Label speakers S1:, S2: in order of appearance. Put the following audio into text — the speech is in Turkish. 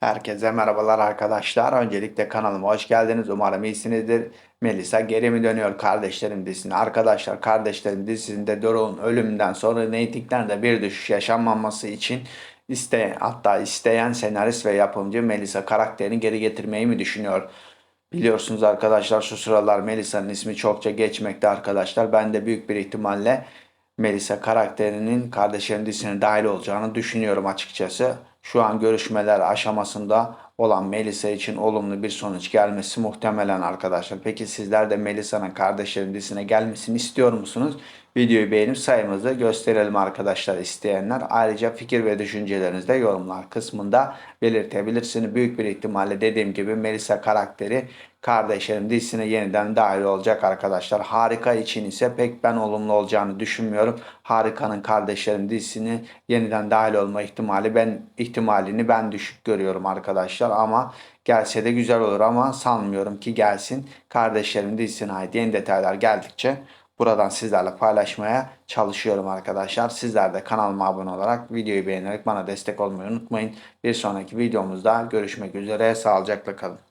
S1: Herkese merhabalar arkadaşlar. Öncelikle kanalıma hoş geldiniz. Umarım iyisinizdir. Melisa geri mi dönüyor kardeşlerim dizisine? Arkadaşlar kardeşlerim dizisinde Doruk'un ölümünden sonra reytinglerde bir düşüş yaşanmaması için iste, hatta isteyen senarist ve yapımcı Melisa karakterini geri getirmeyi mi düşünüyor? Biliyorsunuz arkadaşlar şu sıralar Melisa'nın ismi çokça geçmekte arkadaşlar. Ben de büyük bir ihtimalle Melisa karakterinin kardeşlerin dizisine dahil olacağını düşünüyorum açıkçası. Şu an görüşmeler aşamasında olan Melisa için olumlu bir sonuç gelmesi muhtemelen arkadaşlar. Peki sizler de Melisa'nın kardeşlerin dizisine gelmesini istiyor musunuz? Videoyu beğenip sayımızı gösterelim arkadaşlar isteyenler. Ayrıca fikir ve düşüncelerinizi de yorumlar kısmında belirtebilirsiniz. Büyük bir ihtimalle dediğim gibi Melisa karakteri kardeşlerim dizisine yeniden dahil olacak arkadaşlar. Harika için ise pek ben olumlu olacağını düşünmüyorum. Harika'nın kardeşlerim dizisine yeniden dahil olma ihtimali ben ihtimalini ben düşük görüyorum arkadaşlar ama gelse de güzel olur ama sanmıyorum ki gelsin. Kardeşlerim dizisine ait yeni detaylar geldikçe buradan sizlerle paylaşmaya çalışıyorum arkadaşlar. Sizler de kanalıma abone olarak videoyu beğenerek bana destek olmayı unutmayın. Bir sonraki videomuzda görüşmek üzere. Sağlıcakla kalın.